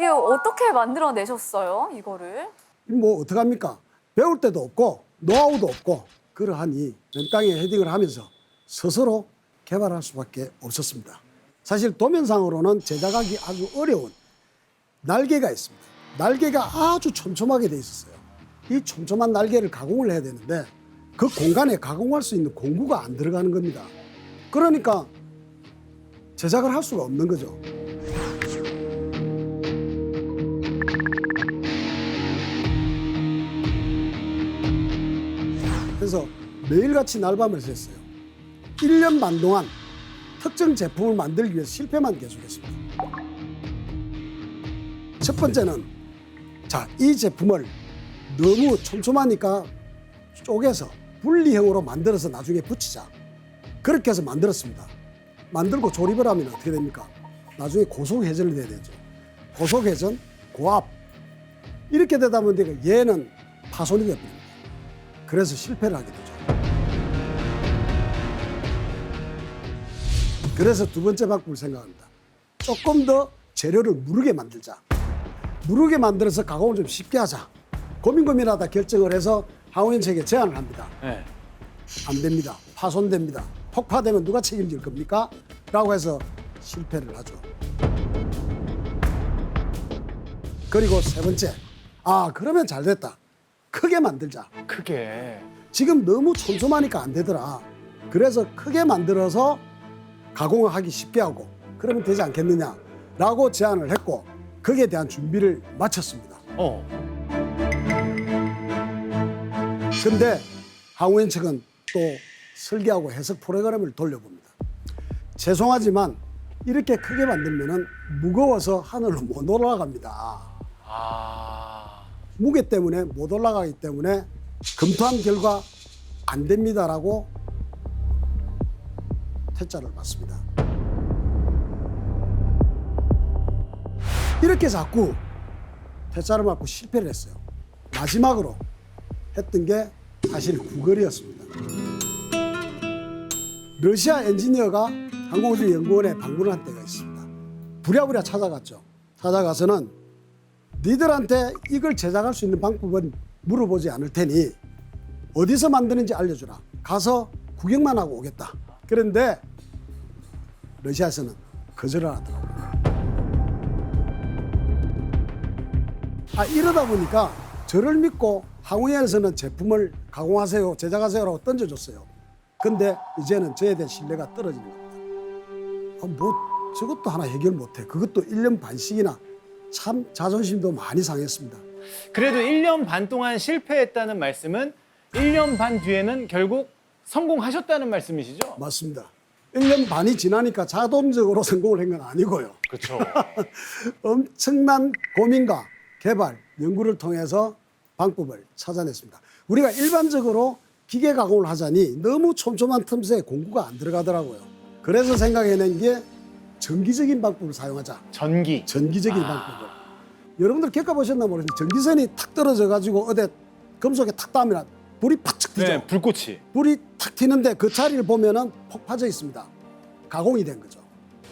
이거 어떻게 만들어내셨어요, 이거를? 뭐 어떡합니까? 배울 때도 없고 노하우도 없고 그러하니 맨땅에 헤딩을 하면서 스스로 개발할 수밖에 없었습니다. 사실 도면상으로는 제작하기 아주 어려운 날개가 있습니다. 날개가 아주 촘촘하게 돼 있었어요. 이 촘촘한 날개를 가공을 해야 되는데 그 공간에 가공할 수 있는 공구가 안 들어가는 겁니다. 그러니까 제작을 할 수가 없는 거죠. 그래서 매일같이 날밤을 샜어요. 1년 반 동안 특정 제품을 만들기 위해서 실패만 계속했습니다. 첫 번째는 자, 이 제품을 너무 촘촘하니까 쪼개서 분리형으로 만들어서 나중에 붙이자. 그렇게 해서 만들었습니다. 만들고 조립을 하면 어떻게 됩니까? 나중에 고속 회전이 돼야 되죠. 고속 회전, 고압. 이렇게 되다 보니까 얘는 파손이 됩니다. 그래서 실패를 하게 되죠. 그래서 두 번째 방법을 생각합니다. 조금 더 재료를 무르게 만들자. 무르게 만들어서 가공을 좀 쉽게 하자. 고민 고민하다 결정을 해서 항우인책에 제안을 합니다. 네. 안 됩니다. 파손됩니다. 폭파되면 누가 책임질 겁니까? 라고 해서 실패를 하죠. 그리고 세 번째. 아, 그러면 잘 됐다. 크게 만들자. 크게. 지금 너무 촘촘하니까 안 되더라. 그래서 크게 만들어서 가공을 하기 쉽게 하고 그러면 되지 않겠느냐라고 제안을 했고 거기에 대한 준비를 마쳤습니다. 어. 근데 항우엔 측은 또 설계하고 해석 프로그램을 돌려봅니다. 죄송하지만 이렇게 크게 만들면은 무거워서 하늘로 못 올라갑니다. 아. 무게 때문에 못 올라가기 때문에 검토한 결과 안 됩니다라고 퇴짜를 받습니다. 이렇게 자꾸 퇴짜를 맞고 실패를 했어요. 마지막으로 했던 게 사실 구걸이었습니다. 러시아 엔지니어가 항공우주연구원에 방문을 한 때가 있습니다. 부랴부랴 찾아갔죠. 찾아가서는 니들한테 이걸 제작할 수 있는 방법은 물어보지 않을 테니 어디서 만드는지 알려주라. 가서 구경만 하고 오겠다. 그런데 러시아에서는 거절을 하더라고요. 아, 이러다 보니까 저를 믿고 항우연에서는 제품을 가공하세요, 제작하세요라고 던져줬어요. 근데 이제는 저에 대한 신뢰가 떨어지는 겁니다. 아, 뭐 저것도 하나 해결 못해. 그것도 1년 반씩이나 참 자존심도 많이 상했습니다. 그래도 1년 반 동안 실패했다는 말씀은 1년 반 뒤에는 결국 성공하셨다는 말씀이시죠? 맞습니다. 1년 반이 지나니까 자동적으로 성공을 한 건 아니고요. 그렇죠. 엄청난 고민과 개발, 연구를 통해서 방법을 찾아냈습니다. 우리가 일반적으로 기계 가공을 하자니 너무 촘촘한 틈새에 공구가 안 들어가더라고요. 그래서 생각해낸 게 전기적인 방법을 사용하자. 전기. 전기적인 방법을. 여러분들 겪어보셨나 모르겠는데 전기선이 탁 떨어져 가지고 어디 금속에 탁 닿으면 불이 팍측 튀죠. 네, 불꽃이. 불이 탁 튀는데 그 자리를 보면은 폭 파져 있습니다. 가공이 된 거죠.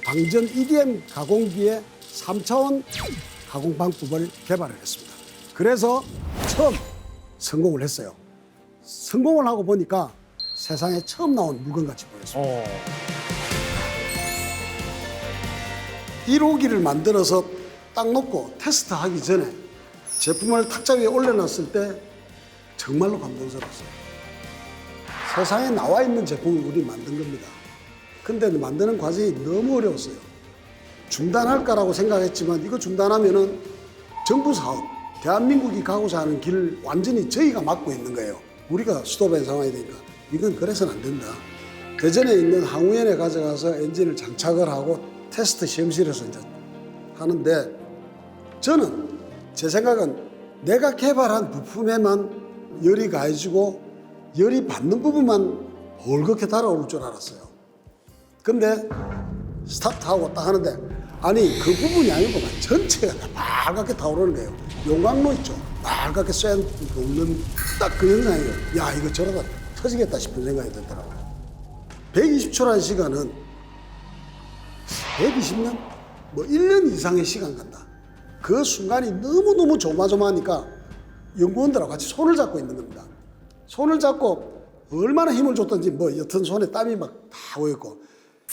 방전 EDM 가공기의 3차원 가공 방법을 개발을 했습니다. 그래서 처음 성공을 했어요. 성공을 하고 보니까 세상에 처음 나온 물건같이 보였습니다. 어. 1호기를 만들어서 딱 놓고 테스트하기 전에 제품을 탁자 위에 올려놨을 때 정말로 감동스러웠어요. 세상에 나와 있는 제품을 우리 만든 겁니다. 근데 만드는 과정이 너무 어려웠어요. 중단할까라고 생각했지만 이거 중단하면은 정부 사업, 대한민국이 가고자 하는 길을 완전히 저희가 막고 있는 거예요. 우리가 스톱한 상황이 되니까 이건 그래서는 안 된다. 대전에 있는 항우연에 가져가서 엔진을 장착을 하고 테스트 시험실에서 이제 하는데 저는 제 생각은 내가 개발한 부품에만 열이 가해지고 열이 받는 부분만 벌겋게 달아오를 줄 알았어요. 근데 스타트하고 딱 하는데 아니 그 부분이 아니고 막 전체가 다 빨갛게 타오르는 거예요. 용광로 있죠. 빨갛게 쇠 녹는 딱 그 현상이에요. 야 이거 저러다 터지겠다 싶은 생각이 들더라고요. 120초라는 시간은 120년? 뭐 1년 이상의 시간 간다. 그 순간이 너무너무 조마조마하니까 연구원들하고 같이 손을 잡고 있는 겁니다. 손을 잡고 얼마나 힘을 줬던지 뭐 여튼 손에 땀이 막다 고였고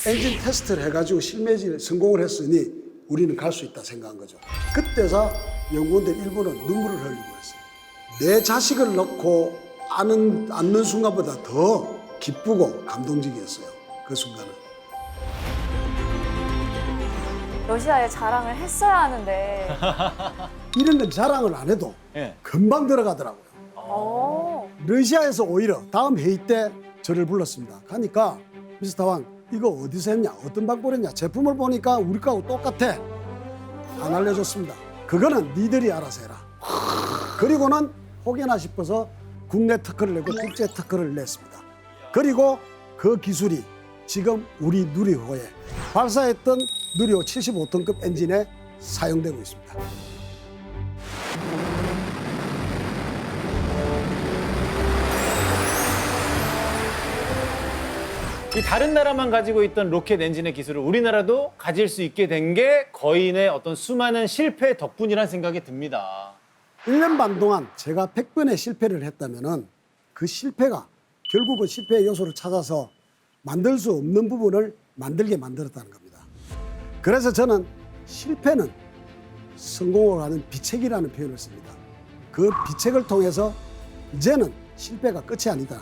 엔진 테스트를 해가지고 실매질 성공을 했으니 우리는 갈 수 있다 생각한 거죠. 그때서 연구원들 일부는 눈물을 흘리고 했어요. 내 자식을 넣고 아는, 앉는 순간보다 더 기쁘고 감동적이었어요. 그 순간은. 러시아에 자랑을 했어야 하는데. 이런 건 자랑을 안 해도 예. 금방 들어가더라고요. 어. 러시아에서 오히려 다음 회의 때 저를 불렀습니다. 가니까 미스터 왕 이거 어디서 했냐 어떤 방법을 했냐 제품을 보니까 우리 거하고 똑같아 안 알려줬습니다. 그거는 니들이 알아서 해라. 그리고는 혹여나 싶어서 국내 특허를 내고 국제 특허를 냈습니다. 그리고 그 기술이 지금 우리 누리호에 발사했던 누리호 75톤급 엔진에 사용되고 있습니다. 이 다른 나라만 가지고 있던 로켓 엔진의 기술을 우리나라도 가질 수 있게 된 게 거인의 어떤 수많은 실패 덕분이란 생각이 듭니다. 1년 반 동안 제가 100번의 실패를 했다면은 그 실패가 결국은 실패의 요소를 찾아서 만들 수 없는 부분을 만들게 만들었다는 겁니다. 그래서 저는 실패는 성공을 하는 비책이라는 표현을 씁니다. 그 비책을 통해서 이제는 실패가 끝이 아니다.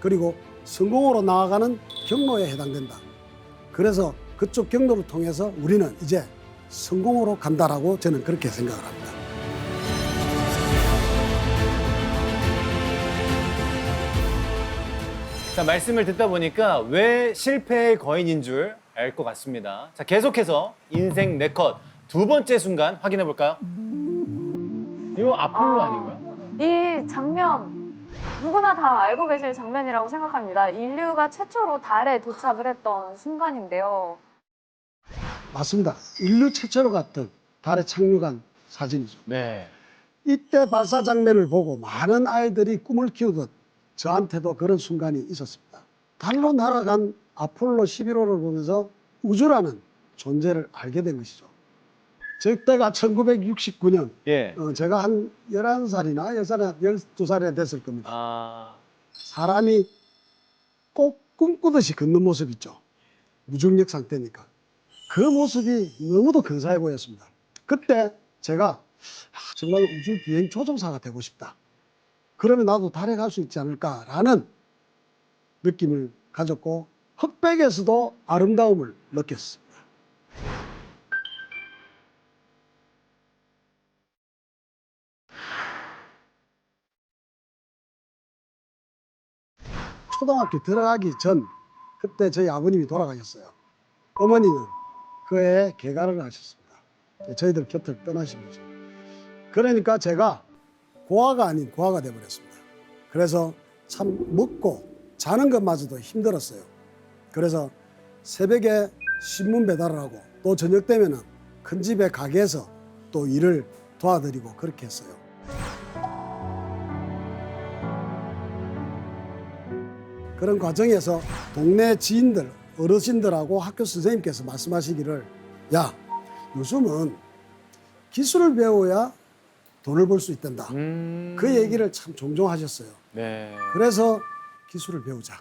그리고 성공으로 나아가는 경로에 해당된다. 그래서 그쪽 경로를 통해서 우리는 이제 성공으로 간다라고 저는 그렇게 생각을 합니다. 자, 말씀을 듣다 보니까 왜 실패의 거인인 줄 알 것 같습니다. 자, 계속해서 인생 네컷 두 번째 순간 확인해 볼까요? 이거 아폴로 아닌가요? 이 장면 누구나 다 알고 계실 장면이라고 생각합니다. 인류가 최초로 달에 도착을 했던 순간인데요. 맞습니다. 인류 최초로 갔던 달에 착륙한 사진이죠. 네. 이때 발사 장면을 보고 많은 아이들이 꿈을 키우듯 저한테도 그런 순간이 있었습니다. 달로 날아간 아폴로 11호를 보면서 우주라는 존재를 알게 된 것이죠. 저때가 1969년, 예. 어, 제가 한 11살이나 10살이나 12살이나 됐을 겁니다. 아, 사람이 꼭 꿈꾸듯이 걷는 모습 있죠. 무중력 상태니까. 그 모습이 너무도 근사해 보였습니다. 그때 제가 아, 정말 우주 비행 조종사가 되고 싶다. 그러면 나도 달에 갈 수 있지 않을까라는 느낌을 가졌고 흑백에서도 아름다움을 느꼈습니다. 초등학교 들어가기 전 그때 저희 아버님이 돌아가셨어요. 어머니는 그 해에 개가를 하셨습니다. 저희들 곁을 거죠. 그러니까 제가 고아가 아닌 고아가 돼버렸습니다. 그래서 참 먹고 자는 것마저도 힘들었어요. 그래서 새벽에 신문 배달을 하고 또 저녁 되면은 큰 집에 가게에서 또 일을 도와드리고 그렇게 했어요. 그런 과정에서 동네 지인들, 어르신들하고 학교 선생님께서 말씀하시기를 야, 요즘은 기술을 배워야 돈을 벌 수 있단다. 음. 그 얘기를 참 종종 하셨어요. 네. 그래서 기술을 배우자.